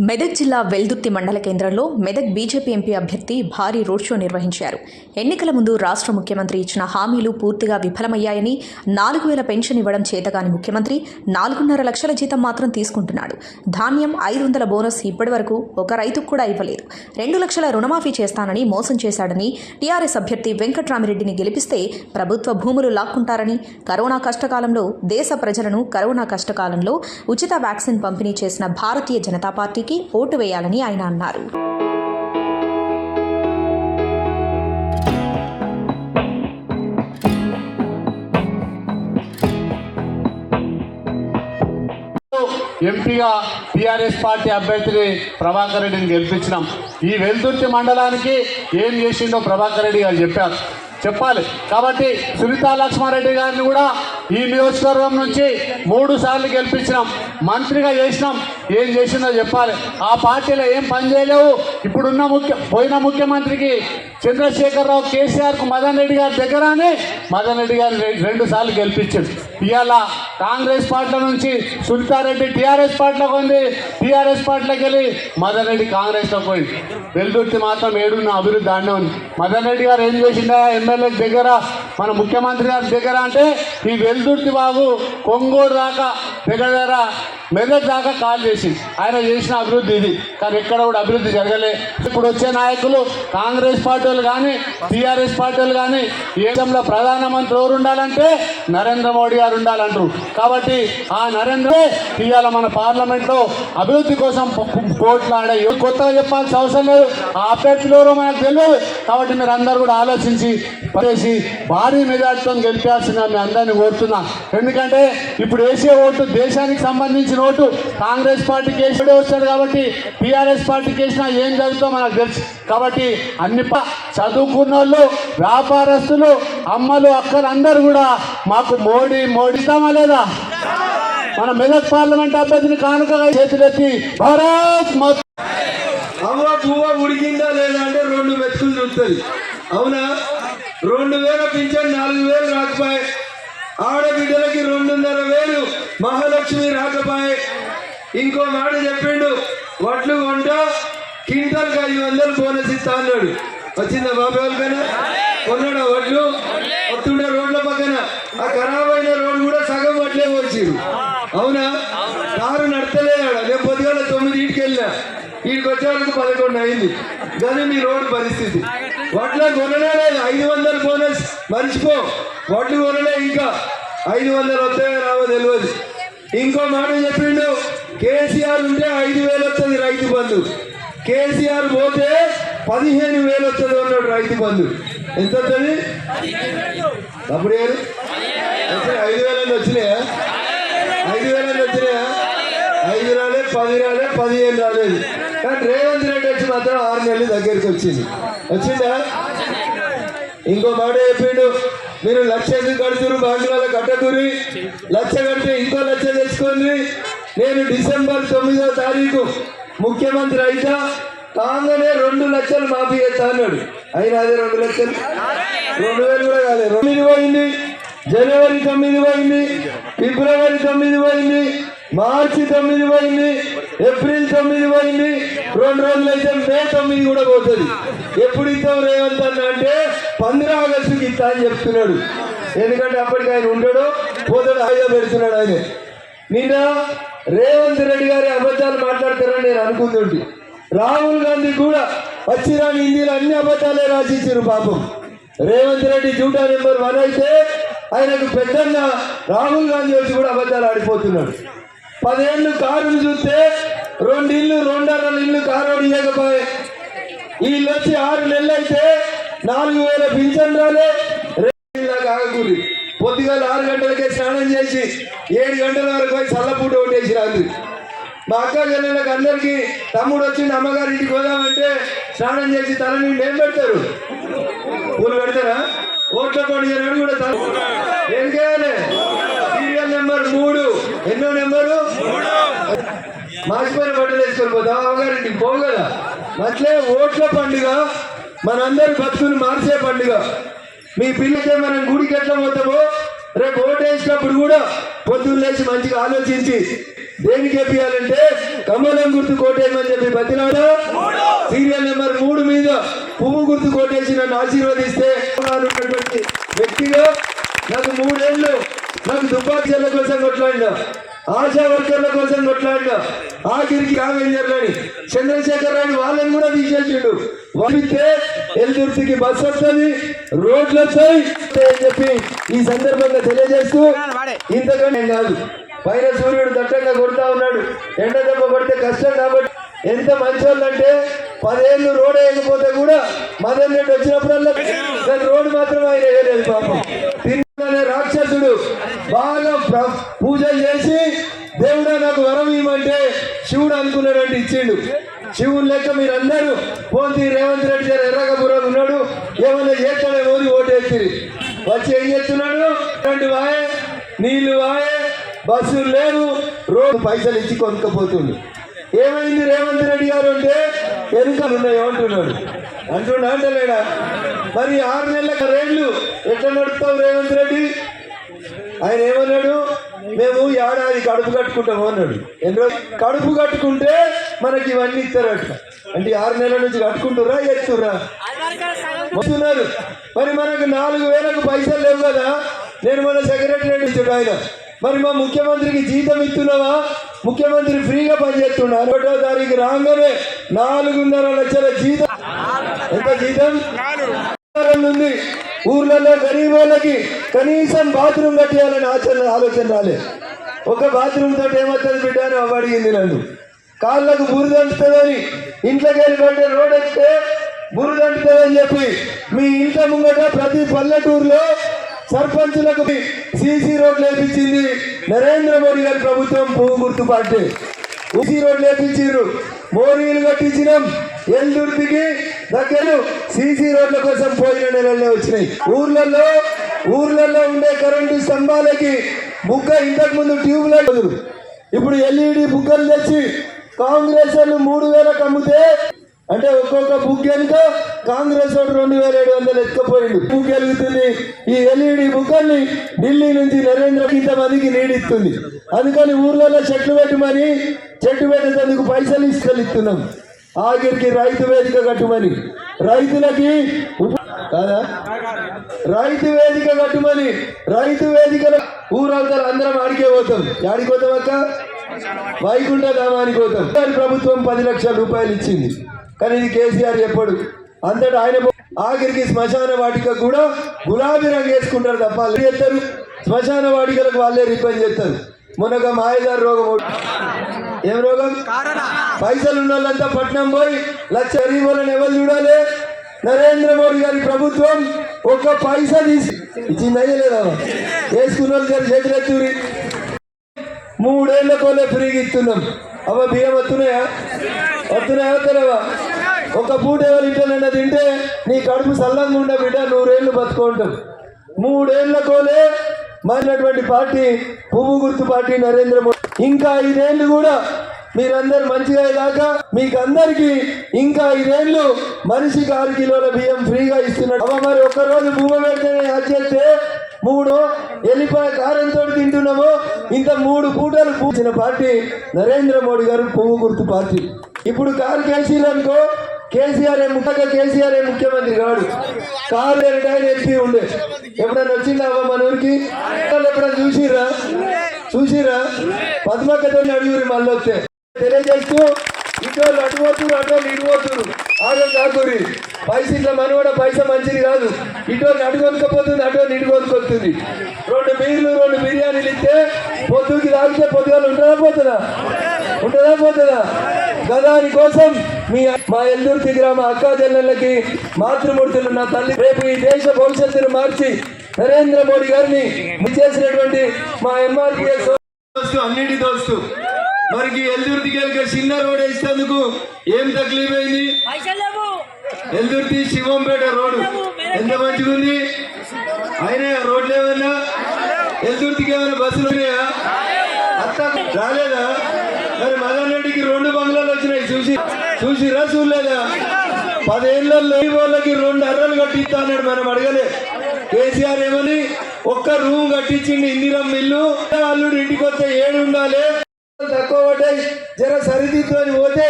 మెదక్ జిల్లా వెల్దుర్తి మండల కేంద్రంలో మెదక్ బీజేపీ ఎంపీ అభ్యర్థి భారీ రోడ్ షో నిర్వహించారు. ఎన్నికల ముందు రాష్ట్ర ముఖ్యమంత్రి ఇచ్చిన హామీలు పూర్తిగా విఫలమయ్యాయని నాలుగు వేల పెన్షన్ ఇవ్వడం చేతగాని ముఖ్యమంత్రి నాలుగున్నర లక్షల జీతం మాత్రం తీసుకుంటున్నాడు. ధాన్యం ఐదు వందల బోనస్ ఇప్పటి వరకు ఒక రైతుకు కూడా ఇవ్వలేదు. రెండు లక్షల రుణమాఫీ చేస్తానని మోసం చేశాడని టీఆర్ఎస్ అభ్యర్థి వెంకట్రామిరెడ్డిని గెలిపిస్తే ప్రభుత్వ భూములు లాక్కుంటారని కరోనా కష్టకాలంలో దేశ ప్రజలను కరోనా కష్టకాలంలో ఉచిత వ్యాక్సిన్ పంపిణీ చేసిన భారతీయ జనతా పార్టీ పార్టీకి ఓటు వేయాలని ఆయన అన్నారు. ఎంపీగా టీఆర్ఎస్ పార్టీ అభ్యర్థిని ప్రభాకర్ రెడ్డిని గెలిపించినాం. ఈ వెల్దుర్తి మండలానికి ఏం చేసిండో ప్రభాకర్ రెడ్డి గారు చెప్పారు. చెప్పాలి. కాబట్టి సునీతా లక్ష్మారెడ్డి గారిని కూడా ఈ నియోజకవర్గం నుంచి మూడు సార్లు గెలిపించినాం. మంత్రిగా చేసినాం. ఏం చేసిందో చెప్పాలి. ఆ పార్టీలో ఏం పని చేయలేవు. ఇప్పుడున్న ముఖ్య పోయిన ముఖ్యమంత్రికి చంద్రశేఖరరావు కేసీఆర్కు మదన్ రెడ్డి గారి దగ్గరనే మదన్ రెడ్డి గారు రెండు సార్లు గెలిపించాడు ఇవాళ కాంగ్రెస్ పార్టీ నుంచి సునీతారెడ్డి టీఆర్ఎస్ పార్టీలోకి ఉంది టీఆర్ఎస్ పార్టీలోకి వెళ్ళి మదన్ రెడ్డి కాంగ్రెస్లోకి పోయింది. వెల్దుర్తి మాత్రం ఏడున్న అభివృద్ధి దాన్నే ఉంది. మదన్ రెడ్డి గారు ఏం చేసిందా ఎమ్మెల్యే దగ్గర మన ముఖ్యమంత్రి గారి దగ్గర అంటే ఈ వెల్దుర్తి బాబు కొంగోడు దాకా దగ్గర మెదక్ దాకా కాల్ చేసి ఆయన చేసిన అభివృద్ధి ఇది. కానీ ఎక్కడ కూడా అభివృద్ధి జరగలే. ఇప్పుడు వచ్చే నాయకులు కాంగ్రెస్ పార్టీలు కానీ టీఆర్ఎస్ పార్టీలు కానీ ఏదంలో ప్రధానమంత్రి ఎవరు ఉండాలంటే నరేంద్ర మోడీ గారు ఉండాలంటారు. కాబట్టి ఆ నరేంద్ర ఇవాళ మన పార్లమెంట్లో అభివృద్ధి కోసం కోట్లాడే కొత్తగా చెప్పాల్సిన అవసరం లేదు. ఆ అభ్యర్థులు ఎవరో మనకు తెలియదు. కాబట్టి మీరు అందరూ కూడా ఆలోచించి పనిచేసి భారీ మెజార్టీతో గెలిపాల్సిందిగా మీ అందరినీ కోరుతున్నా. ఎందుకంటే ఇప్పుడు వేసే ఓటు దేశానికి సంబంధించిన ఓటు కాంగ్రెస్ పార్టీకి వేసిడే వస్తాడు కాబట్టి టీఆర్ఎస్ పార్టీకి వేసినా ఏం జరుగుతుందో మనకు తెలుసు. కాబట్టి అన్ని ప- చదువుకున్న వాళ్ళు వ్యాపారస్తులు అమ్మలు అక్కలు అందరూ కూడా మాకు మోడీ మోడీ లేదా? మన మెదక్ పార్లమెంట్ అభ్యర్థిని కానుకగా చేతులెత్తి భారత్ అమ్మ పువ్వ ఉడికిందా లేదా అంటే రెండు మెతుకులు చూస్తుంది అవునా? రెండు వేల పింఛన్ నాలుగు వేలు రాకపోయే ఆడబిడ్డలకి రెండున్నర వేలు మహాలక్ష్మి రాకపోయే. ఇంకో మాట చెప్పిండు వడ్లు కొంట కింటల్కి ఐదు వందలు బోనస్ ఇస్తా అన్నాడు. వచ్చిందా బాబు ఎవరికైనా? కొన్నాడా వడ్లు? వస్తుండే రోడ్ల పక్కన. ఆ ఖరాబ్ అయిన రోడ్డు కూడా సగం వడ్లే వచ్చిరు అవునా? కారు నడతలేదాడ నేను పొద్దుగాల తొమ్మిది ఇంటికి వెళ్ళినా. వీడికి వచ్చే పదకొండు అయింది. కానీ మీ రోడ్డు పరిస్థితి. వడ్ల కొనలే లేదు ఐదు వందల బోనస్ మర్చిపో. వడ్లు కొనలే ఇంకా. ఐదు వందలు వస్తాయో రావో తెలియదు ఇంకో మాట చెప్పిండు. కేసీఆర్ ఉంటే ఐదు వేలు వస్తుంది రైతు బంధు. కేసీఆర్ పోతే పదిహేను వేలు వస్తుంది అన్నాడు రైతు బంధు. ఎంత వస్తుంది? అప్పుడు ఏడు? ఐదు వేల వచ్చినాయా? ఐదు వేల వచ్చినాయా? ఐదు రాలే పది రాలే పదిహేను రాలేదు. రేవంత్ రెడ్డి వచ్చి మాత్రం ఆరు నెలలు దగ్గరికి వచ్చింది. వచ్చిందా? ఇంకో మాట చెప్పిండు మీరు లక్ష ఎందుకు కడుతురు బాంకులలో కట్టకూరి లక్ష కడితే ఇంకో లక్ష తెచ్చుకోండి. నేను డిసెంబర్ తొమ్మిదో తారీఖు ముఖ్యమంత్రి అయితే కాగానే రెండు లక్షలు మాఫీ చేస్తా అన్నాడు. అయినా అదే రెండు లక్షలు? రెండు వేలు కూడా కాలేదు. తొమ్మిది పోయింది. జనవరి తొమ్మిది పోయింది. ఫిబ్రవరి తొమ్మిది పోయింది. మార్చి తొమ్మిది పోయింది. ఏప్రిల్ తొమ్మిది పోయింది. రెండు రోజులు అయితే మే తొమ్మిది కూడా పోతుంది. ఎప్పుడు ఇస్తాం రేవంత్ అన్న అంటే పంద్ర ఆగస్టుకి ఇస్తా అని చెప్తున్నాడు. ఎందుకంటే అప్పటికి ఆయన ఉండడు పోతాడు ఆయుధ పెడుతున్నాడు ఆయన. నిన్న రేవంత్ రెడ్డి గారి అబద్ధాలు మాట్లాడతారని నేను అనుకుంటుంటే. రాహుల్ గాంధీ కూడా వచ్చిరాని హిందీలో అన్ని అబద్ధాలే రాసిచ్చారు పాపం. రేవంత్ రెడ్డి జూటా నెంబర్ వన్ అయితే ఆయనకు పెద్దన్న రాహుల్ గాంధీ వచ్చి కూడా అబద్ధాలు ఆడిపోతున్నాడు. పదేళ్ళు కారులు చూస్తే రెండు ఇల్లు రెండున్నర ఇల్లు కారు ఇవ్వకపోయే వీళ్ళు వచ్చి ఆరు నెలలు అయితే నాలుగు వేల పింఛన్ రాలే. రేపు పొద్దుగాల ఆరు గంటలకే స్నానం చేసి ఏడు గంటల వరకు పోయి చల్లపూట కొట్టేసి రాదు మా అక్క చెల్లెళ్ళకి అందరికీ తమ్ముడు వచ్చింది అమ్మగారి ఇంటికి పోదామంటే స్నానం చేసి తల నిండి ఏం పెడతారు? పూలు పెడతారా? ఓట్ల పండుగ కూడా తల ఏం సీరియల్ నెంబర్ మూడు. ఎన్నో నెంబరు? మాసిపోయిన బట్టలు వేసుకొని పోతాం అమ్మగారింటికి పోవు కదా? అట్లే ఓట్ల పండుగ మనందరి భక్తులు మార్చే పండుగ. మీ పిల్లకే మనం గుడికి ఎట్లా పోతామో రేపు ఓటు వేసినప్పుడు కూడా పొద్దున్న లేచి మంచిగా ఆలోచించి దేనికి చెప్పాలంటే కమలం గుర్తు కోటేయమని చెప్పి బతినాడా సీరియల్ నెంబర్ మూడు మీద పువ్వు గుర్తు కోటేసి నన్ను ఆశీర్వదిస్తే వ్యక్తిగా నాకు మూడేళ్ళు నాకు దుబ్బాకీల కోసం కొట్లాడినా ఆశా వర్కర్ల కోసం కొట్లాడినా ఆఖరికి కావేంజర్లని చంద్రశేఖర్ రావు వాళ్ళని కూడా తీసేసిండు. పంపిస్తే ఎల్దుర్తికి బస్సు వస్తుంది రోడ్లు వస్తాయి అని చెప్పి ఈ సందర్భంగా తెలియజేస్తూ ఇంతకంటే కాదు. పైన సూర్యుడు దట్టంగా కొడతా ఉన్నాడు. ఎండ దెబ్బ కొడితే కష్టం కాబట్టి ఎంత మంచోళ్ళు అంటే పదేళ్ళు రోడ్ వేయకపోతే కూడా మదన్ రెడ్డి వచ్చినప్పుడల్లా కానీ రోడ్డు మాత్రం ఆయన వేయలేదు పాపం. రాక్షసుడు బాగా పూజ పూజలు చేసి దేవుడా నాకు వరం ఇవ్వమంటే శివుడు అనుకున్నాడంటే ఇచ్చిండు. శివుడు లెక్క మీరందరూ పోంతి రేవంత్ రెడ్డి గారు ఎర్రగపురం ఉన్నాడు ఏమన్నా చేస్తాడేమో అని ఓటేసి వచ్చి ఏం చేస్తున్నాడు? రెండు వాయే నీళ్ళు వాయే బస్సులు లేవు రోడ్డు పైసలు ఇచ్చి కొనుక్కపోతుండు. ఏమైంది రేవంత్ రెడ్డి గారు అంటే ఎన్నికలు ఉన్నాయి అంటున్నాడు. అంటున్నా అంటలేడా? మరి ఆరు నెలల రేట్లు ఎట్లా నడుపుతావు రేవంత్ రెడ్డి? ఆయన ఏమన్నాడు? మేము ఏడాది కడుపు కట్టుకుంటాము అన్నాడు. ఎన్ని కడుపు కట్టుకుంటే మనకి ఇవన్నీ ఇస్తారట. అంటే ఆరు నెలల నుంచి కట్టుకుంటురా ఎత్తురా వస్తున్నారు. మరి మనకు నాలుగు వేలకు పైసలు లేవు కదా. నేను మన సెక్రటరీ ఇచ్చాడు ఆయన. మరి మా ముఖ్యమంత్రికి జీతం ఇస్తున్నావా? ముఖ్యమంత్రి ఫ్రీగా పనిచేస్తున్నా ఒకటో తారీఖు రాగానే నాలుగున్నర లక్షల జీతం. ఎంత జీతం? ఉంది. ఊర్లలో గరీబ్ వాళ్ళకి కనీసం బాత్రూమ్ కట్టేయాలని ఆచరణ ఆలోచన రాలే. ఒక బాత్రూమ్ తోటి ఏమవుతుంది బిడ్డ అని అడిగింది నన్ను. కాళ్ళకు బురద అంటుతుందని ఇంట్లోకి వెళ్ళి రోడ్ ఎక్కితే బురద అంటుతుందని చెప్పి మీ ఇంట్లో ముంగట ప్రతి పల్లెటూరులో సర్పంచులకు సీసీ రోడ్లు వేపించింది నరేంద్ర మోడీ గారి ప్రభుత్వం భూమి గుర్తు పార్టీ సీసీ రోడ్లు వేపించారు మోరీలు కట్టించినాం. ఎల్దుర్తికి దగ్గరలు సీసీ రోడ్ల కోసం పోయిన నెలల్లో వచ్చినాయి. ఊర్లలో ఊర్లలో ఉండే కరెంటు స్తంభాలకి బుగ్గ ఇంతకు ముందు ట్యూబ్ లైట్ ఇప్పుడు ఎల్ఈడి బుగ్గలు తెచ్చి కాంగ్రెస్ వాళ్ళు మూడు వేలకు అమ్మితే అంటే ఒక్కొక్క బుక్ ఎంత కాంగ్రెస్ వాడు రెండు వేల ఏడు వందలు ఎత్తుకపోయింది బుక్ వెలుగుతుంది. ఈ ఎల్ఈడి బుక్కల్ని ఢిల్లీ నుంచి నరేంద్ర ఇంతమందికి నీడిస్తుంది. అందుకని ఊర్లలో చెట్లు పెట్టమని చెట్టు పెట్టేందుకు పైసలు ఇస్తున్నాం ఆఖరికి రైతు వేదిక కట్టుమని. రైతులకి కాదా? రైతు వేదిక కట్టుమని. రైతు వేదికల ఊరవతల అందరం ఆడికే పోతాం. ఆడికి పోతాం అక్క? వైకుంఠ ధామానికి పోతాం. ప్రభుత్వం పది లక్షల రూపాయలు ఇచ్చింది. కానీ ఇది కేసీఆర్ చెప్పడు. అంతటా ఆయన ఆఖరికి శ్మశాన వాటిక కూడా గులాబీ రంగు వేసుకుంటారు తప్ప చేస్తారు? శ్మశాన వాటికలకు వాళ్ళే రిపేర్ చేస్తారు. మొన్నగా మాయదారు రోగం ఏం రోగం? పైసలు ఉన్న వాళ్ళంతా పట్నం పోయి లక్ష గరీబులను ఎవరు చూడాలి? నరేంద్ర మోడీ గారి ప్రభుత్వం ఒక్క పైసా తీసి ఇచ్చిందా లేదా వేసుకున్న వాళ్ళు జర చేతులెత్తూరి మూడేళ్ళ కోలే ఫ్రీగా ఇస్తున్నాం. అవ్వ బియ్యం వస్తున్నాయా వస్తున్నాయా వస్తున్నావా ఒక పూట ఎవరి ఇంటనన్నా తింటే నీ కడుపు సల్లంగా ఉండ బిడ్డ నూరేళ్ళు బతుకుంటాం మూడేళ్ళ కోలే మారినటువంటి పార్టీ పువ్వు గుర్తు పార్టీ నరేంద్ర మోడీ. ఇంకా ఐదేళ్ళు కూడా మీరందరు మంచిగా దాకా మీకు అందరికి ఇంకా ఐదేళ్ళు మనిషికి ఆరు కిలోల బియ్యం ఫ్రీగా ఇస్తున్నాడు. అమ్మ మరి ఒక్క రోజు భూమి పెడితేనే చేస్తే మూడు ఎల్లిపాయ కారంతో తింటున్నాము. ఇంత మూడు పూటలు పూసిన పార్టీ నరేంద్ర మోడీ గారు పువ్వు గుర్తు పార్టీ. ఇప్పుడు కారు కేసీలు అనుకో కేసీఆర్ ముఖ్యంగా కేసీఆర్ ముఖ్యమంత్రి కాడు. కారు రిటైర్ ఎంపీ ఉండే. ఎప్పుడైనా వచ్చిందా మన ఊరికి? ఎప్పుడైనా చూసిరా చూసిరా పద్మకథని అడుగురి మళ్ళీ వస్తే తెలియజేస్తూ ఇటో అటు అటువంటి అటో ఇటు పోతురు ఆగం కాకూరి పైస ఇట్లా కూడా పైసా మంచిది కాదు. ఇటో అటు కొనుక్కపోతుంది అటో ఇటు కొనుక్కొస్తుంది రెండు బీర్లు రెండు బిర్యానీలు ఇస్తే పొద్దుకి తాగితే పొద్దుగాలు ఉంటుందా పోతుందా? ఉంటుందా పోతుందా? గదాని కోసం మీ మా ఎల్దుర్తి గ్రామ అక్కా చెల్లెళ్ళకి మాతృమూర్తులు నా తల్లి రేపు ఈ దేశ భవిష్యత్తును మార్చి నరేంద్ర మోడీ గారిని చేసినటువంటి మా ఎంఆర్పిఎస్ అన్నిటి దోస్తు. మరికి ఎల్దుర్తికి వెళ్ళి చిన్న రోడ్ వేసినందుకు ఏం తక్లీఫ్ అయింది? ఎల్దుర్తి శివంపేట రోడ్డు ఎంత మంచిగా ఉంది? అయినా రోడ్లు ఏమన్నా ఎల్దుర్తికి ఏమైనా బస్సులు ఉన్నాయా? అత్త రాలేదా? మరి మదన్ రెడ్డికి రెండు బంగ్లాలు వచ్చినాయి చూసి చూసిరా చూడలేదా? పదేళ్ళలో వాళ్ళకి రెండు అర్రలు కట్టిస్తా అన్నాడు మనం అడగలే. కేసీఆర్ ఏమని? ఒక్క రూమ్ కట్టించింది ఇందిరమ్మ ఇల్లు. అల్లుడు ఇంటికి వస్తే ఏడు ఉండాలి తక్కువ పడ్డాయి. జర సరిదిద్దుకొని పోతే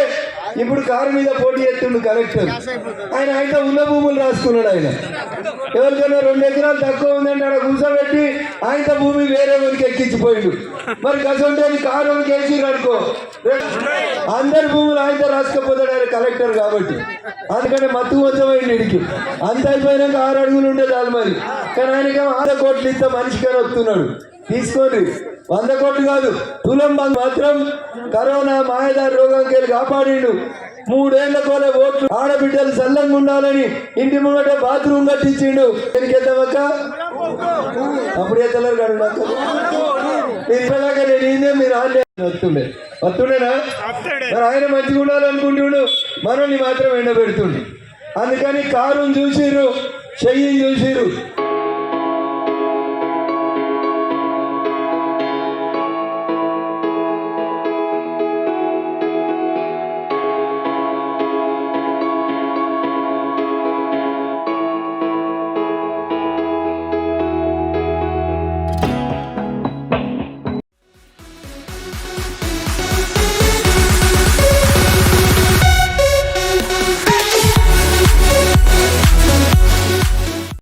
ఇప్పుడు కారు మీద పోటీ ఎత్తుండు కలెక్టర్. ఆయన ఆయన ఉన్న భూములు రాసుకున్నాడు ఆయన. ఎవరికైనా రెండు ఎకరాలు తక్కువ ఉందంటే ఆడ కూర్చోబెట్టి ఆయన భూమి వేరే వారికి ఎక్కించిపోయిండు. మరి కసంటే కారు కేసీ అనుకో. అందరి భూములు ఆయన రాసుకపోతాడు ఆయన కలెక్టర్ కాబట్టి. అందుకని మత్తు కొంచెమైంది ఇడికి. అంత అయిపోయినాక ఆరు అడుగులు ఉండే అది మరి. కానీ ఆయనకి ఆరు కోట్లు ఇస్తే మనిషికైనా వస్తున్నాడు. తీసుకోండి. వంద కోట్లు కాదు తులం మాత్రం కరోనా మాయదారి రోగంకి వెళ్ళి కాపాడిండు. మూడేళ్ళ కోలే ఓట్లు ఆడబిడ్డలు చల్లంగా ఉండాలని ఇంటి ముంగట బాత్రూమ్ కట్టించిండు. దేనికి ఎత్తమక్క అప్పుడు ఎత్తలేరు కాదు నాకు. నేను మీరు ఆన్లైన్ వస్తుండే. వస్తుండేనా? మరి ఆయన మంచిగా ఉండాలనుకుంటుండు. మనల్ని మాత్రం ఎండబెడుతుండు. అందుకని కారుని చూసిర్రు చెయ్యిని చూసిర్రు.